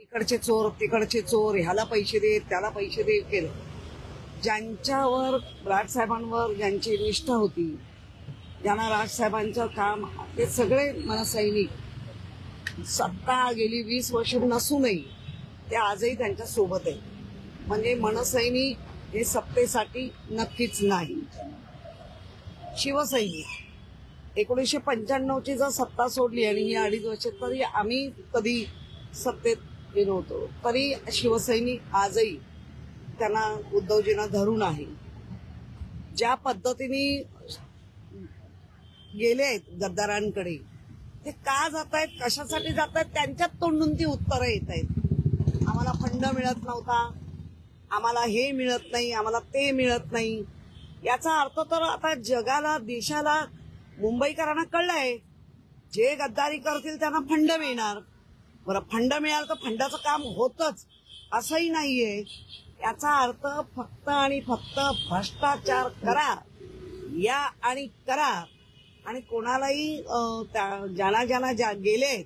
इकडचे चोर तिकडचे चोर ह्याला पैसे दे त्याला पैसे दे केलं. ज्यांच्यावर राजसाहेबांवर ज्यांची निष्ठा होती ज्यांना राजसाहेबांचं काम ते सगळे मनसैनिक सत्ता गेली वीस वर्ष नसूनही ते आजही त्यांच्यासोबत आहे म्हणजे मनसैनिक हे सत्तेसाठी नक्कीच नाही. शिवसैनिक. एकोणीसशे पंच्याण्णवची जर सत्ता सोडली आणि ही अडीच वर्ष तरी आम्ही कधी सत्तेत होतो तरी शिवसैनिक आजही त्यांना उद्धवजींना धरून आहे. ज्या पद्धतीने गेले आहेत गद्दारांकडे ते का जात आहेत कशासाठी जात आहेत त्यांच्यात तोंडून ती उत्तरं येत आहेत. आम्हाला फंड मिळत नव्हता आम्हाला हे मिळत नाही आम्हाला ते मिळत नाही. याचा अर्थ तर आता जगाला देशाला मुंबईकरांना कळलंय. जे गद्दारी करतील त्यांना फंड मिळणार. बरं फंड मिळाल तर फंडाचं काम होतच. असंही नाहीये. याचा अर्थ फक्त आणि फक्त भ्रष्टाचार करा. या आणि करा. आणि कोणालाही त्या- ज्यांना ज्यांना ज्या गेले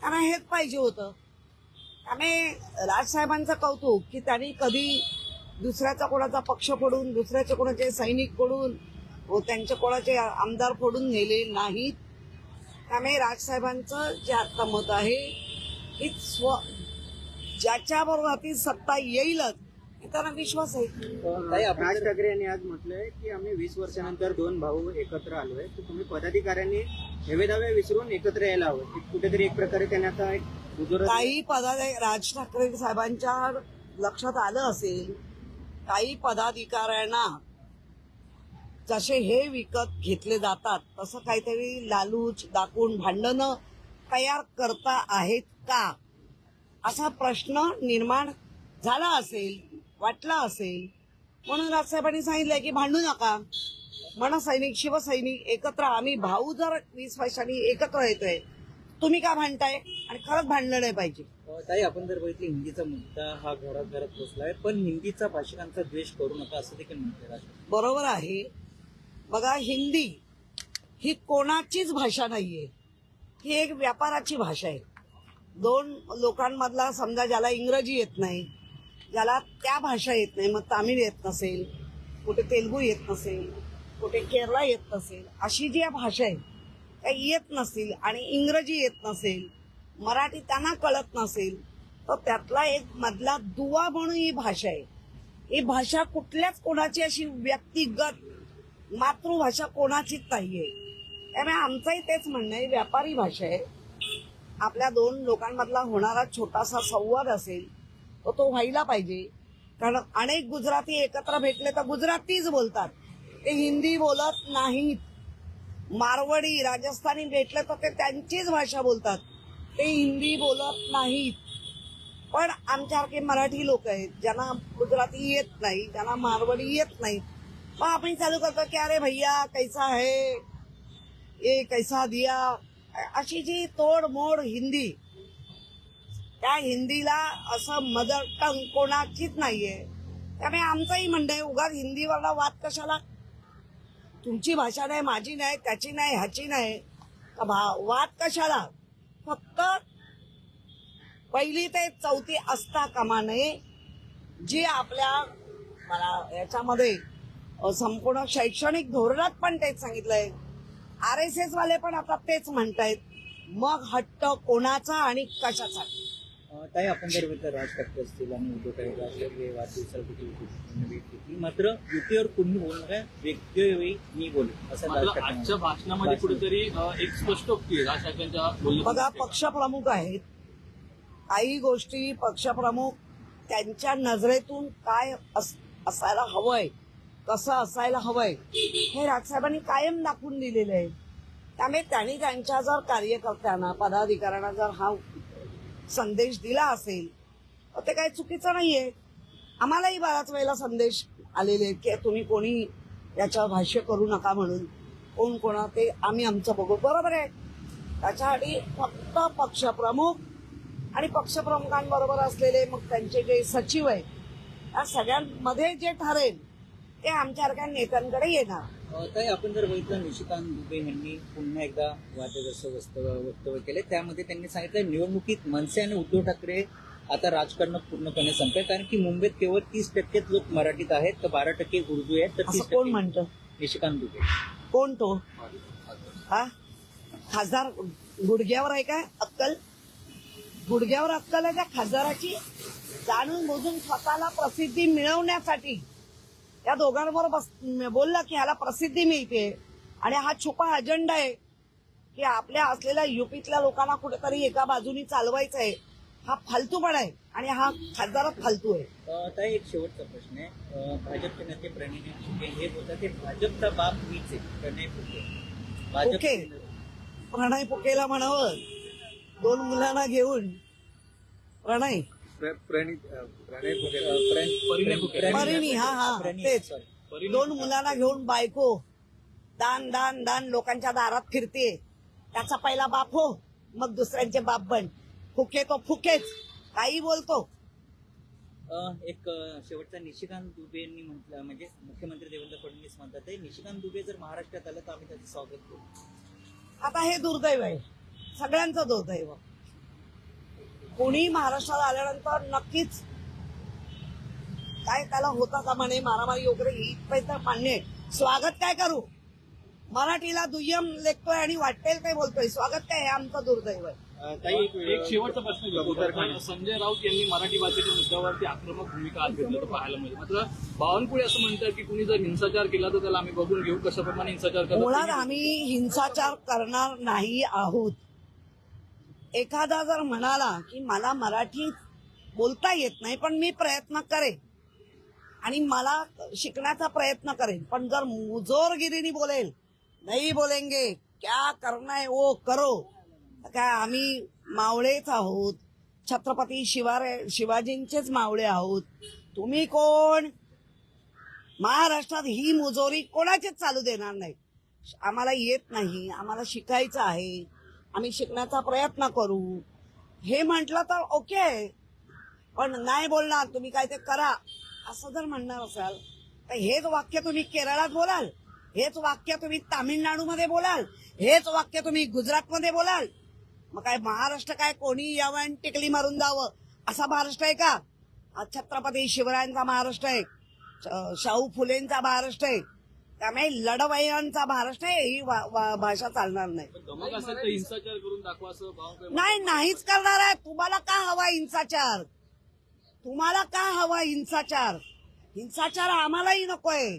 त्यांना हेच पाहिजे होतं. त्यामुळे राजसाहेबांचं कौतुक की त्यांनी कधी दुसऱ्याचा कोणाचा पक्ष फोडून दुसऱ्याचे कोणाचे सैनिक फोडून व त्यांचे कोणाचे आमदार फोडून नेले नाहीत. त्यामुळे राजसाहेबांचं जे आता मत आहे की स्व ज्याच्याबरोबर ती सत्ता येईलच हे त्यांना विश्वास आहे. ताई, आपण राज ठाकरे यांनी आज म्हटलंय की आम्ही वीस वर्षानंतर दोन भाऊ एकत्र आलोय. तर तुम्ही पदाधिकाऱ्यांनी हेवे दावे विसरून एकत्र यायला हवं. कुठेतरी एक प्रकारे त्यांनी आता एक काही पदाधिकारी राज ठाकरे साहेबांच्या लक्षात आलं असेल काही पदाधिकाऱ्यांना जसे हे विकत घेतले जातात तसं काहीतरी लालूच दाखवून भांडणं तयार करता आहेत का? असा प्रश्न निर्माण झाला असेल वाटला असेल. म्हणून राजसाहेबांनी सांगितलंय की भांडू नका. मनसैनिक शिवसैनिक एकत्र आम्ही भाऊ जर वीस वर्षांनी एकत्र येतोय तुम्ही का भांडताय? आणि खरंच भांडलं नाही पाहिजे. ताई आपण जर बघितलं हिंदीचा मुद्दा हा घरात घरात पोचलाय पण हिंदीचा भाषिकांचा द्वेष करू नका असं देखील म्हणते बरोबर आहे. बघा हिंदी ही कोणाचीच भाषा नाहीये. ही एक व्यापाराची भाषा आहे. दोन लोकांमधला समजा ज्याला इंग्रजी येत नाही ज्याला त्या भाषा येत नाही मग तामिळ येत नसेल कुठे तेलगू येत नसेल कुठे केरळा येत नसेल अशी जी भाषा आहे त्या येत नसतील आणि इंग्रजी येत नसेल मराठी त्यांना कळत नसेल तर त्यातला एक मधला दुवा म्हणून ही भाषा आहे. ही भाषा कुठल्याच कोणाची अशी व्यक्तिगत मातृभाषा कोणाचीच नाहीये. त्यामुळे आमचंही तेच म्हणणं आहे व्यापारी भाषा आहे. आपल्या दोन लोकांमधला होणारा छोटासा संवाद असेल तो तो व्हायला पाहिजे. कारण अनेक गुजराती एकत्र भेटले तर गुजरातीच बोलतात. ते हिंदी बोलत नाहीत. मारवाडी राजस्थानी भेटले तर ते त्यांचीच भाषा बोलतात. ते हिंदी बोलत नाहीत. पण आमच्यासारखे मराठी लोक आहेत ज्यांना गुजराती येत नाही ज्यांना मारवाडी येत नाही. मग आपण चालू करतो की अरे भैया कैसा है? ये कैसा दिया. अशी जी तोड मोड हिंदी त्या हिंदीला असं मदर टंग कोणाचीच नाहीये. त्यामुळे आमचंही म्हणणं आहे उगाच हिंदीवरला वाद कशाला? तुमची भाषा नाही माझी नाही त्याची नाही ह्याची नाही. का भा- वाद कशाला? फक्त पहिली ते चौथी असता कामा नये. जी आपल्या मला याच्यामध्ये संपूर्ण शैक्षणिक धोरणात पण तेच सांगितलंय. आर एस एस वाले पण आता तेच म्हणतायत. मग हट्ट कोणाचा आणि कशासाठी अ, ताई आपण जर राज ठाकरे असतील आणि उद्धव ठाकरे असतील वाढदिवसासाठी भेट? घेतली मात्र युतीवर कुणी बोलू नका व्यक्तिवेळी मी बोलू असं राज मात्र ठाकरे आजच्या भाषणामध्ये भाषण. कुठेतरी एक स्पष्ट उक्ती आहे राज ठाकरेंच्या बोलण्यातून बघा. पक्षप्रमुख आहेत. काही गोष्टी पक्षप्रमुख त्यांच्या नजरेतून काय अस- असायला हवंय कसं असायला हवंय. हे राजसाहेबांनी कायम दाखवून दिलेलं आहे. त्यामुळे त्यांनी त्यांच्या जर कार्यकर्त्यांना पदाधिकाऱ्यांना जर हा संदेश दिला असेल तर ते काही चुकीचं नाहीये. आम्हालाही बऱ्याच वेळेला संदेश आलेले आहेत की तुम्ही कोणी याच्यावर भाष्य करू नका म्हणून. कोण कोणा ते आम्ही आमचं बघू. बरोबर आहे. त्याच्यासाठी फक्त पक्षप्रमुख आणि पक्षप्रमुखांबरोबर असलेले मग त्यांचे जे सचिव आहेत या सगळ्यांमध्ये जे ठरेल ते आमच्यासारख्या नेत्यांकडे येणार. ताई आपण जर बघितलं निशिकांत दुबे यांनी पुन्हा एकदा वादग्रस्त वक्तव्य केले. त्यामध्ये त्यांनी सांगितलं निवडणुकीत मनसे आणि उद्धव ठाकरे आता राजकारण पूर्णपणे संपेल कारण की मुंबईत केवळ तीस टक्केच लोक मराठीत आहेत तर बारा टक्के उर्दू आहेत तर असं कोण म्हणतं? निशिकांत दुबे. कोण तो? हा? खासदार गुडघ्यावर आहे काय? अक्कल? गुडघ्यावर अक्कल आहे त्या खासदाराची? जाणून बुजून स्वतःला प्रसिद्धी मिळवण्यासाठी या दोघांवर बस बोलला की ह्याला प्रसिद्धी मिळते. आणि हा छुपा अजेंडा आहे की आपल्या असलेल्या युपीतल्या लोकांना कुठेतरी एका बाजूनी चालवायचं आहे हा फालतूपणा आहे आणि हा खासदारच फालतू आहे. ताई एक शेवटचा प्रश्न आहे. भाजपचे नेते प्रणय फुके हे बोलतात ते भाजपचा बाप मीच आहे प्रणय फुके. फुके? प्रणय फुकेला म्हणावं. दोन मुलांना घेऊन प्रणय. परिणी, हा, हा, तेच. सॉरी दोन मुलांना घेऊन बायको. दान दान दान लोकांच्या दारात फिरते. त्याचा पहिला बाप हो मग दुसऱ्यांचे बाप बन. फुके तो फुकेच. काही बोलतो. एक शेवटचा निशिकांत दुबे यांनी म्हटलं म्हणजे मुख्यमंत्री देवेंद्र फडणवीस म्हणतात ते निशिकांत दुबे जर महाराष्ट्रात आलं तर आम्ही त्याचं स्वागत करू. आता हे दुर्दैव आहे. सगळ्यांचं दुर्दैव. कोणी महाराष्ट्रात आल्यानंतर नक्कीच काय त्याला होता का म्हणे मारामारी वगैरे ही इथपर्यंत मान्य आहे. स्वागत काय करू? मराठीला दुय्यम लेखतोय आणि वाटेल काय बोलतोय? स्वागत काय हे आमचं दुर्दैव? आहे एक शेवटचा प्रश्न. संजय राऊत यांनी मराठी भाषेच्या मुद्द्यावरती आक्रमक भूमिका आज घेतल्याचं पाहायला मिळेल. मात्र बावनकुळे असं म्हणतात की कुणी जर हिंसाचार केला तर त्याला आम्ही बघून घेऊ. कशाप्रमाणे हिंसाचार मुळात आम्ही हिंसाचार करणार नाही आहोत. एखादा जर म्हणाला की मला मराठी बोलता येत नाही पण मी प्रयत्न करेन. आणि मला शिकण्याचा प्रयत्न करेन. पण जर मुजोरगिरीने बोलेल नाही बोलेंगे क्या करणार है वो करो. काय आम्ही मावळेच आहोत. छत्रपती शिवारे शिवाजींचेच मावळे आहोत. तुम्ही कोण? महाराष्ट्रात ही मुजोरी कोणाचीच चालू देणार नाही. आम्हाला येत नाही आम्हाला शिकायचं आहे. आम्ही शिकण्याचा प्रयत्न करू. हे म्हटलं तर ओके पण नाही बोलणार तुम्ही काय ते करा. असं जर म्हणणार असाल तर हेच वाक्य तुम्ही केरळात बोलाल हेच वाक्य तुम्ही तामिळनाडूमध्ये बोलाल हेच वाक्य तुम्ही गुजरातमध्ये बोलाल. मग काय महाराष्ट्र काय कोणी यावं आणि टिकली मारून जावं? असा महाराष्ट्र आहे का? छत्रपती शिवरायांचा महाराष्ट्र आहे. श- शाहू फुलेंचा महाराष्ट्र आहे. त्यामुळे लढवय्यांचा महाराष्ट्र आहे ही भाषा चालणार नाही. हिंसाचार करून दाखवा नाही नाहीच करणार आहे. तुम्हाला का हवा हिंसाचार? तुम्हाला का हवा हिंसाचार? हिंसाचार आम्हालाही नकोय.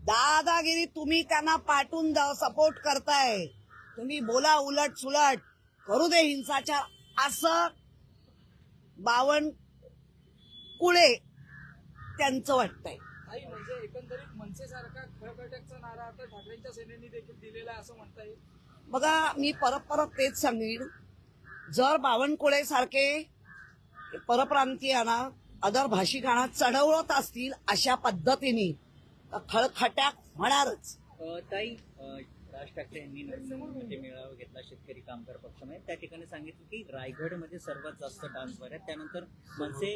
दादागिरी तुम्ही त्यांना पाठवून सपोर्ट करताय. तुम्ही बोला उलट सुलट. करू दे हिंसाचार. असं बावन कुळे त्यांचं वाटतंय. खळखळट्याचा नारा आता ठाकरेंच्या सेनेने देखील दिलेला आहे असं म्हणता येईल. बघा मी परत परत तेच सांगेन. जर बावनकुळे सारखे परप्रांतीयांना अदर भाषिकांना चढवत असतील अशा पद्धतीने खळखट्याक होणारच. ताई राज ठाकरे यांनी नवी मेळावा घेतला शेतकरी कामगार पक्षामध्ये म्हणजे त्या ठिकाणी सांगितलं की रायगडमध्ये सर्वात जास्त डान्स आहेत. त्यानंतर मनसे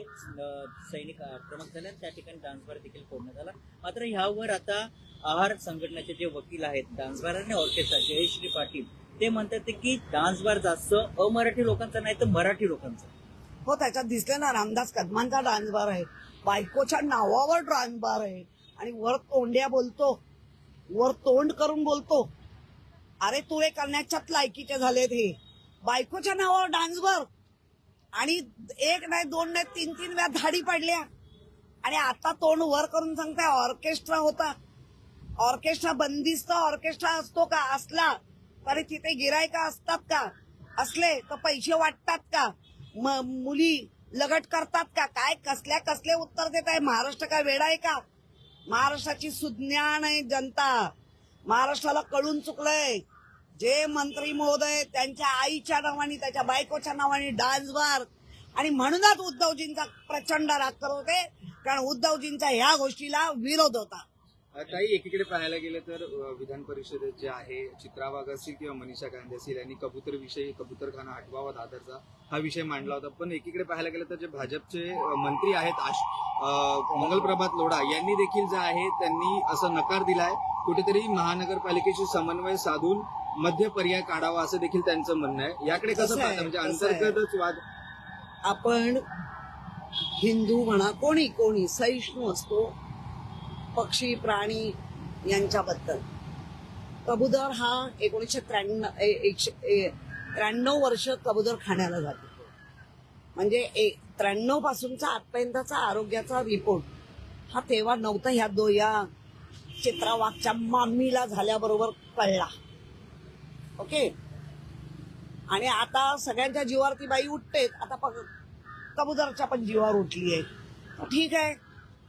सैनिक आक्रमक झाले त्या ठिकाणी डान्स बार देखील फोडण्यात आला. मात्र ह्यावर आता आहार संघटनेचे जे वकील आहेत डान्स बार आणि ऑर्केस्ट्रा जयश्री पाटील ते म्हणतात ते की डान्स बार जास्त अमराठी लोकांचा नाही तर मराठी लोकांचा. हो त्याच्यात दिसले ना रामदास कदमांचा डान्स बार आहे. बायकोच्या नावावर डान्सबार आहे. आणि वर तोंड्या बोलतो. वर तोंड करून बोलतो. अरे तुरे करण्याच्यात लायकीचे झालेत हे. बायकोच्या नावावर डान्सभर आणि एक नाही दोन नाही तीन तीन वेळा धाडी पडल्या. आणि आता तोंड वर करून सांगताय ऑर्केस्ट्रा होता. ऑर्केस्ट्रा बंदिस्त ऑर्केस्ट्रा असतो का? असला. तरी तिथे गिरायका असतात का? असले तर पैसे वाटतात का? म- मुली लगट करतात का? काय कसल्या कसले उत्तर देत आहे महाराष्ट्र काय वेळ आहे का? महाराष्ट्राची सुज्ञान आहे जनता. महाराष्ट्राला कळून चुकलंय. जे मंत्री महोदय त्यांच्या आईच्या नावाने त्याच्या बायकोच्या नावाने डान्स बार आणि म्हणूनच उद्धवजींचा प्रचंड राग करत होते. कारण उद्धवजींचा ह्या गोष्टीला विरोध होता. ताई एकीकडे पाहायला गेलं तर विधान परिषदेत जे आहे चित्रा वाघ असतील किंवा मनीषा गांधी असतील यांनी कबूतर विषयी कबूतरखाना हटवावा दादरचा हा विषय मांडला होता. पण एकीकडे पाहायला गेलं तर जे भाजपचे मंत्री आहेत आश मंगलप्रभात लोढा यांनी देखील जे आहे त्यांनी असं नकार दिलाय. कुठेतरी महानगरपालिकेशी समन्वय साधून मध्य पर्याय काढावा असं देखील त्यांचं म्हणणं आहे. याकडे कसं पाहता? म्हणजे? अंतर्गतच वाद आपण हिंदू म्हणा कोणी कोणी सहिष्णू असतो पक्षी प्राणी यांच्याबद्दल. कबुतर हा एकोणीसशे त्र्याण्णव एकशे ए- त्र्याण्णव वर्ष कबूतर खाण्याला जातो. म्हणजे त्र्याण्णव पासूनचा आजपर्यंतचा आरोग्याचा रिपोर्ट हा तेव्हा नव्हता ह्या दो या चित्रावागच्या मामीला झाल्याबरोबर कळला. ओके? आणि आता सगळ्यांच्या जीवावर ती बाई उठतेच आता पग- पण जीवावर उठली आहे ठीक आहे.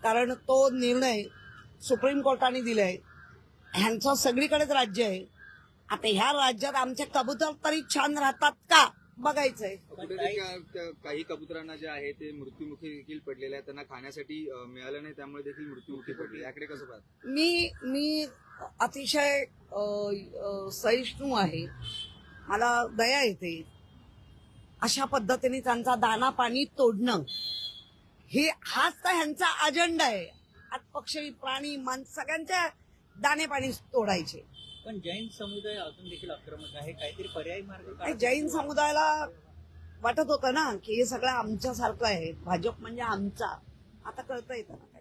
कारण तो निर्णय सुप्रीम कोर्टाने दिलाय ह्यांचं सगळीकडेच राज्य आहे. आता ह्या राज्यात आमचे कबूतर तरी छान राहतात का? बघायचंय. काही कबुतरांना जे आहे ते मृत्युमुखी देखील पडलेले आहेत. त्यांना खाण्यासाठी मिळालं नाही त्यामुळे देखील मृत्युमुखी पडले. याकडे कसं पाहत? मी मी अतिशय सहिष्णू आहे. मला दया येते. अशा पद्धतीने त्यांचा दाना पाणी तोडणं. हे हाच तर ह्यांचा अजेंडा आहे. आज पक्षी प्राणी माणसं सगळ्यांच्या दाणे पाणी तोडायचे. पण जैन समुदाय अजून देखील आक्रमक आहे. काहीतरी पर्यायी मार्ग आणि काढा. जैन समुदायाला वाटत होतं ना की हे सगळं आमच्यासारखं आहे. भाजप म्हणजे आमचा. आता कळतं येतं ना